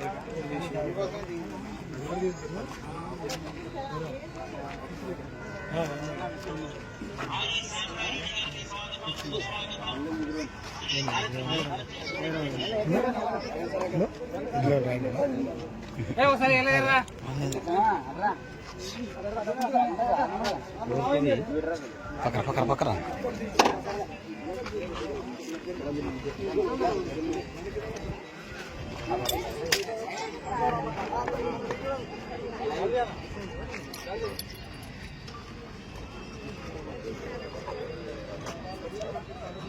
Thank you. పక్కన పక్కన పక్కన Ты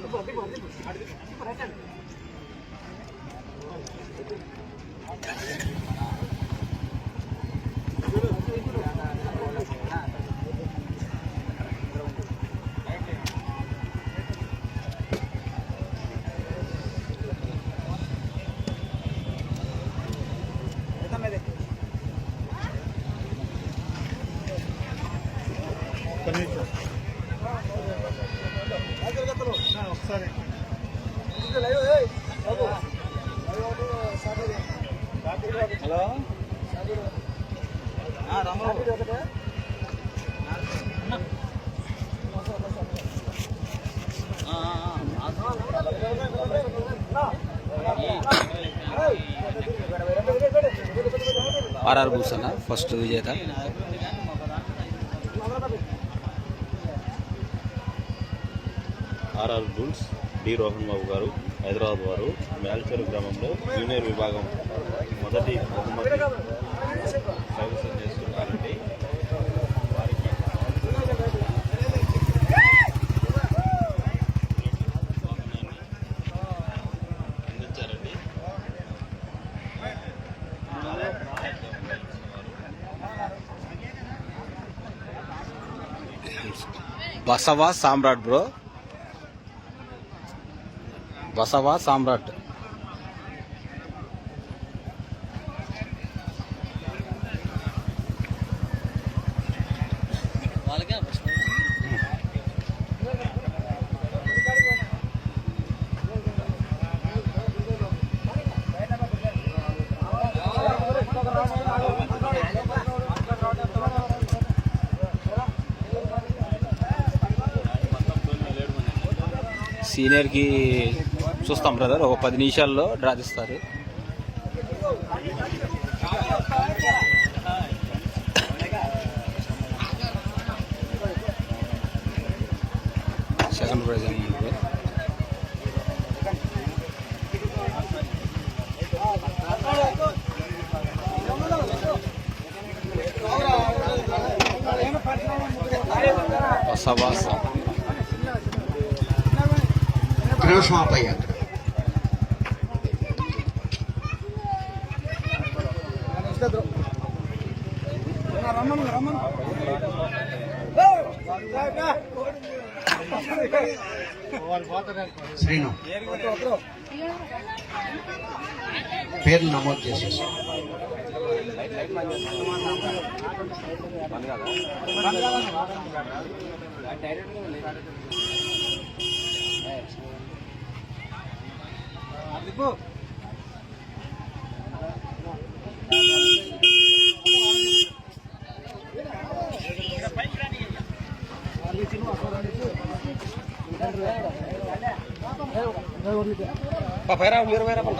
бы, ты бы, ты бы, ఆర్ఆర్ భూషణ అన్న ఫస్ట్ విజేత. RR bulls D Rohan Babu గారు హైదరాబాద్ వారు మేల్చేరు గ్రామంలో జూనియర్ విభాగం మొదటి బహుమతి బసవా సామ్రాట్ బ్రో. బసవా సామ్రాట్. సీనియర్కి చూస్తాం బ్రదర్. ఒక పది నిమిషాల్లో డ్రా తీస్తారు. సెకండ్ ప్రైజ్ అమౌంట్ షాప్ బసవాస శ్రీను పేరు నమోదు చేసేసి. పైరా మీరు వేరే పంట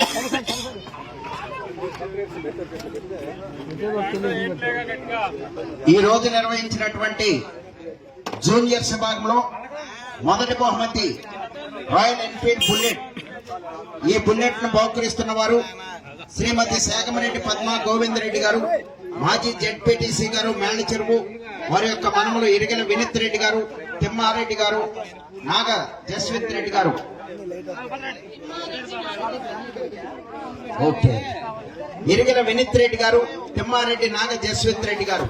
ఈ రోజు నిర్వహించినటువంటి జూనియర్ విభాగంలో మొదటి బహుమతి రాయల్ ఎన్ఫీల్డ్ బుల్లెట్. ఈ బుల్లెట్ను బహుకరిస్తున్న వారు శ్రీమతి శేఖమరెడ్డి పద్మ గోవిందరెడ్డి గారు మాజీ జెడ్పీటీసీ గారు మేళచెరువు వారి యొక్క మనములు ఇరిగిన వినిత్ రెడ్డి గారు తిమ్మారెడ్డి గారు నాగ జస్విత్ రెడ్డి గారు. ఓకే. ఇరిగల వినీత్ రెడ్డి గారు తిమ్మారెడ్డి నాగ జస్వంత్ రెడ్డి గారు.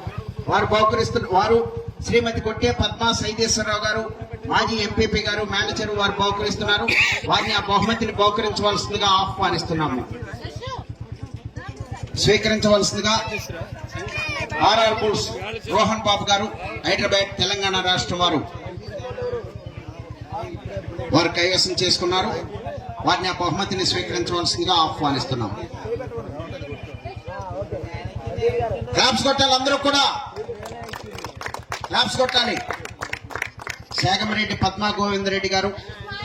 వారు బహుకరిస్తున్న వారు శ్రీమతి కొట్టే పద్మా సైదేశ్వరరావు గారు మాజీ ఎంపీపీ గారు మేనేజర్ వారు బహుకరిస్తున్నారు. వారిని ఆ బహుమతిని బహుకరించవలసిందిగా ఆహ్వానిస్తున్నాము. స్వీకరించవలసిందిగా ఆర్ఆర్ బుల్స్ రోహన్ బాబు గారు హైదరాబాద్ తెలంగాణ రాష్ట్రం వారు. వారు కైవసం చేసుకున్నారు. వారిని ఆ బహుమతిని స్వీకరించవలసిందిగా ఆహ్వానిస్తున్నాం క్లాప్స్ కొట్టాలి అందరూ కూడా. క్లాప్స్ కొట్టాలి. శేఖమరెడ్డి పద్మా గోవిందరెడ్డి గారు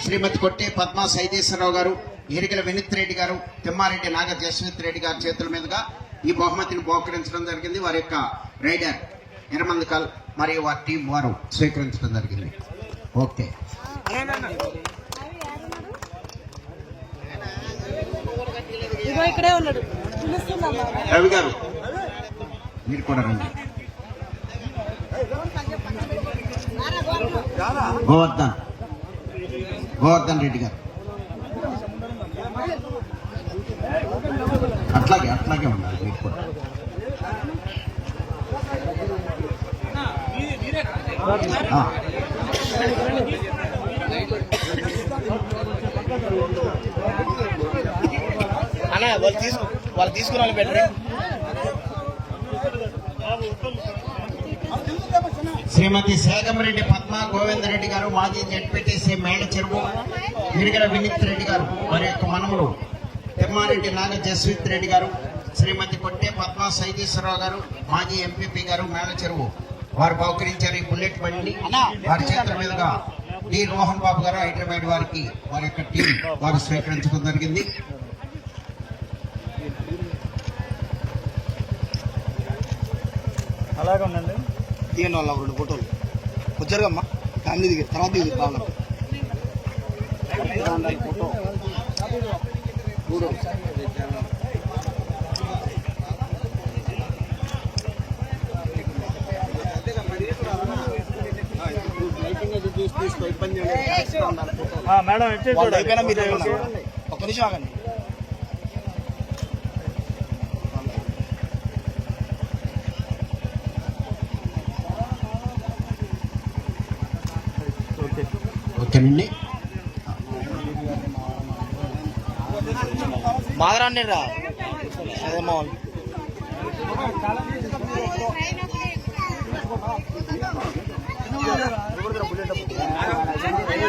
శ్రీమతి కొట్టే పద్మా సైదేశ్వరరావు గారు ఎరికల వినిత్ రెడ్డి గారు తిమ్మారెడ్డి నాగ జస్వంత్ రెడ్డి గారి చేతుల మీదుగా ఈ బహుమతిని బహుకరించడం జరిగింది. వారి యొక్క రైడర్ ఎరమందకల్ మరియు వారి టీం వారు స్వీకరించడం జరిగింది. ఓకే. రవి గారు. మీరు కూడా రండి. గోవర్ధన్. గోవర్ధన్ రెడ్డి గారు. అట్లాగే అట్లాగే ఉండాలి మీరు కూడా. ఆ. అన్న వాళ్ళు తీసుకు వాళ్ళు తీసుకురావాలి వాళ్ళు శ్రీమతి శేఖమరెడ్డి పద్మ గోవిందరెడ్డి గారు మాజీ జడ్పీటీసీ మేడ చెరువు గిరిగల వినీత్ రెడ్డి గారు వారి యొక్క మనములు తిమ్మారెడ్డి నాగ జస్విత్ రెడ్డి గారు శ్రీమతి కొట్టే పద్మ సైదీశ్వరరావు గారు మాజీ ఎంపీపీ గారు మేడ చెరువు. వారు బహుకరించారు ఈ బుల్లెట్ బండిని. వారి చేతుల మీదుగా డి. రోహన్ బాబు గారు హైదరాబాద్ వారికి వారి యొక్క టీం వారు స్వీకరించడం జరిగింది. అలాగే ఉండండి. తీయండి వాళ్ళ రెండు ఫోటోలు. వచ్చారుగమ్మా ఫ్యామిలీ దిగి తర్వాత దిగి ప్రాబ్లం ఫోటో మేడం అయిపోయినా మీరు? ఒక్క నిమిషం ఆగండి. ఓకేనండి మాదరాన్ని రా.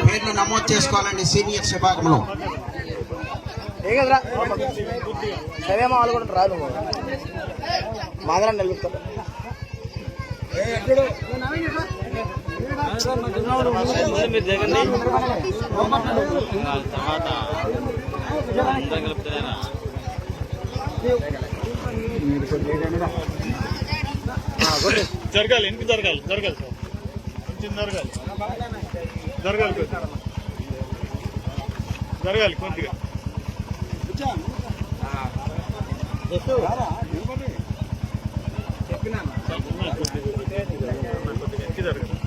పేర్లు నమోదు చేసుకోవాలండి సీనియర్స్ విభాగంలో సరేమో వాళ్ళు కూడా రాదు మాదరాన్ని మీరు దిగండి తర్వాత అందరం కలుపుతారా జరగాలి ఇంటికి జరగాలి జరగాలి సార్. కొంచెం జరగాలి. జరగాలి కొద్దిగా. జరగాలి కొద్దిగా. ఎక్కి జరగాలి.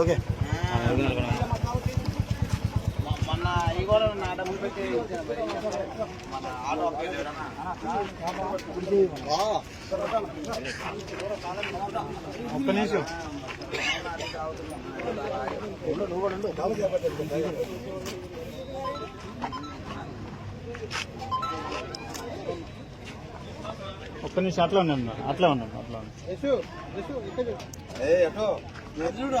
ఓకే. మొన్న ఈ కూడా నా డబ్బులు పెట్టి మన ఆటో ఒక్క నిమిషం ఒక్క నిమిషం అట్లా ఉన్నాను అట్లా ఉన్నాను అట్లా ఉన్నాను చూడండి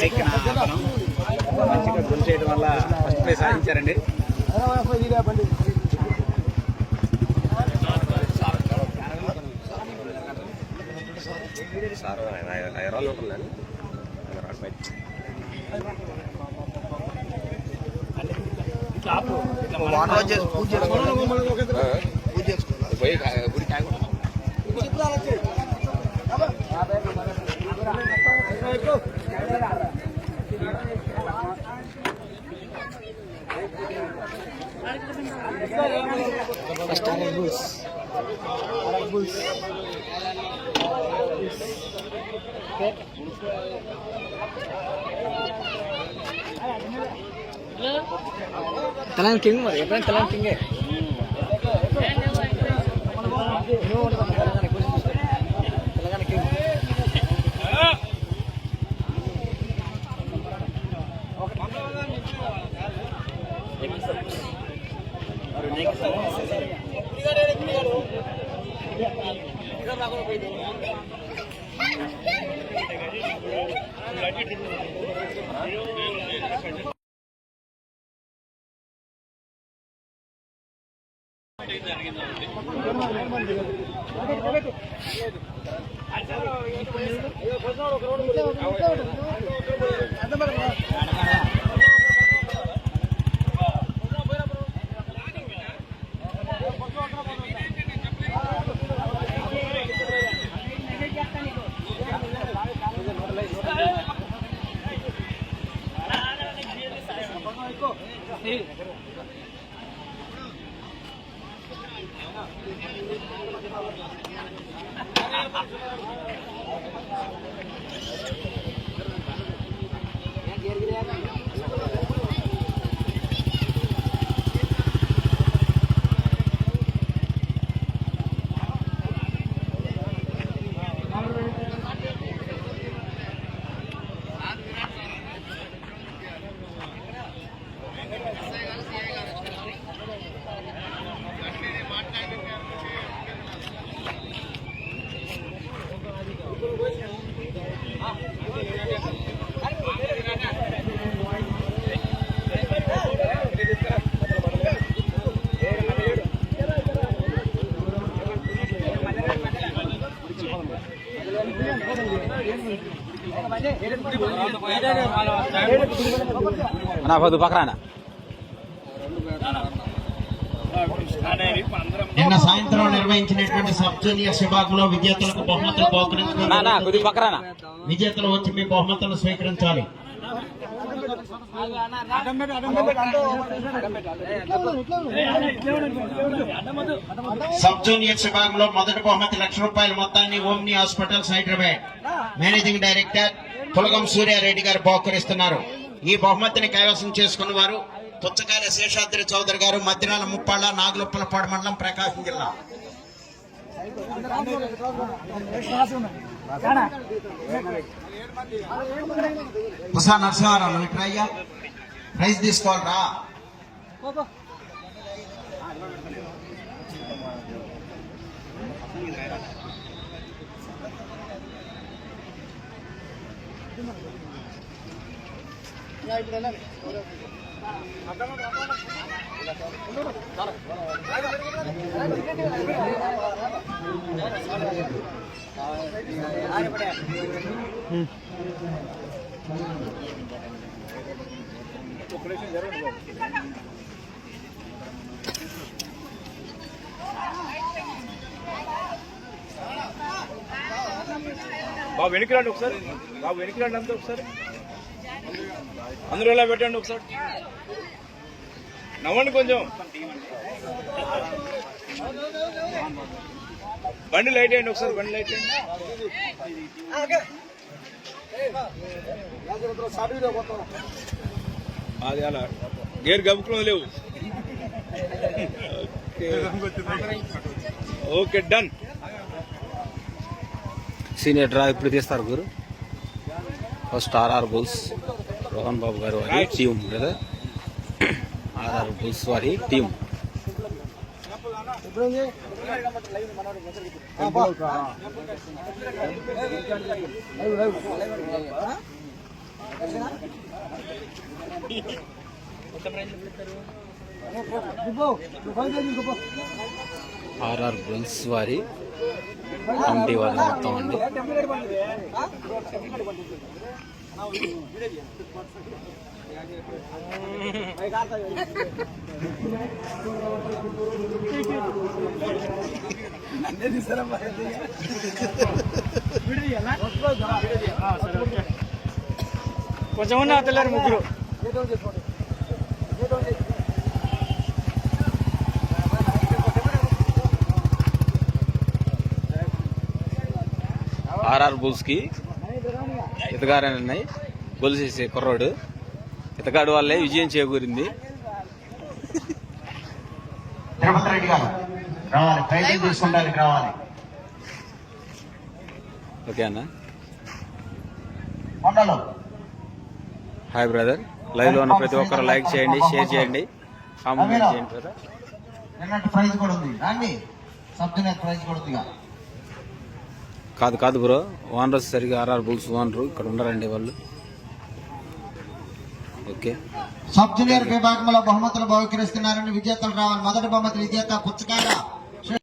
ఎక్కిన మంచిగా గురి చేయడం వల్ల ఫస్ట్ ప్లేస్ సాధించారండి వాటర్ చేసి పూజ చేసుకోవాలి పూజ చేసుకోవాలి తెలంగాణ కింగ్ మరి ఎప్పుడైనా తెలంగాణ కింగే తెలంగాణ కింగ్ జరిగిందండి నా పక్కన నిన్న సాయంత్రం నిర్వహించినటువంటి సబ్ జూనియర్స్ విభాగంలో విజేతలకు బహుమతులు పక్కన విజేతలు వచ్చి మీ బహుమతులను స్వీకరించాలి. సబ్ జూనియర్స్ విభాగంలో మొదటి బహుమతి లక్ష రూపాయల మొత్తాన్ని Omni hospitals Hyderabad managing director Pulagam Surya Reddy గారు బహుకరిస్తున్నారు ఈ బహుమతిని కైవసం చేసుకున్న వారు పుచ్చకాయల శేషాద్రి చౌదరి గారు మధ్యనాల ముప్పాళ్ళ నాగులుప్పలపాడు మండలం ప్రకాశం జిల్లా ఉషా నరసింహారావు ఇక్కడ అయ్యా ప్రైజ్ తీసుకోవాలరా బాబు వెనక్కి రండి ఒకసారి. బాబు వెనక్కి రండి అంతా ఒకసారి. అందరూ ఇలా పెట్టండి ఒకసారి? నవ్వండి కొంచెం. బండి లైట్ అయ్యండి ఒకసారి బండి లైట్ అది అలా గేర్ గబుకులు లేవు. ఓకే. డన్. సీనియర్ డ్రా ఇప్పుడు తీస్తారు గురు? First RR bulls. Rohan Babu గారు వారి టీం కదా ఆర్ఆర్ బుల్స్ వారి టీం. ఆర్ఆర్ బుల్స్ వారి కమిటీ వాళ్ళు మొత్తం అండి. కొంచెం ఉన్న తెల్లారు ముగ్గురు ఆర్ఆర్ బుల్స్ కి ఇతగారన్నాయి గొలుసు వేసే కుర్రోడు. ఇతగాడు వల్లే విజయం చేకూరింది. తిరుపతి రెడ్డి గారు రావాలి. ప్రయత్నం తీసుకుంటానికి రావాలి. ఓకే అన్న. కొండలు. హాయ్ బ్రదర్ లైవ్లో ఉన్న ప్రతి ఒక్కరు లైక్ చేయండి షేర్ చేయండి. కామెంట్ చేయండి బ్రదర్ నిన్నటి ప్రైజ్ కూడా ఉంది. రండి సబ్ జూనియర్ ప్రైజ్ కూడా ఉంది. కాదు కాదు బ్రో. ఓనర్ సరిగా ఆర్ఆర్ బుల్స్ ఓనరు. ఇక్కడ ఉండరండి వాళ్ళు. ఓకే. సబ్ జూనియర్ విభాగంలో బహుమతులు బహుకరిస్తున్నారని విజేతలు రావాలి. మొదటి బహుమతి విజేత పుచ్చకాయ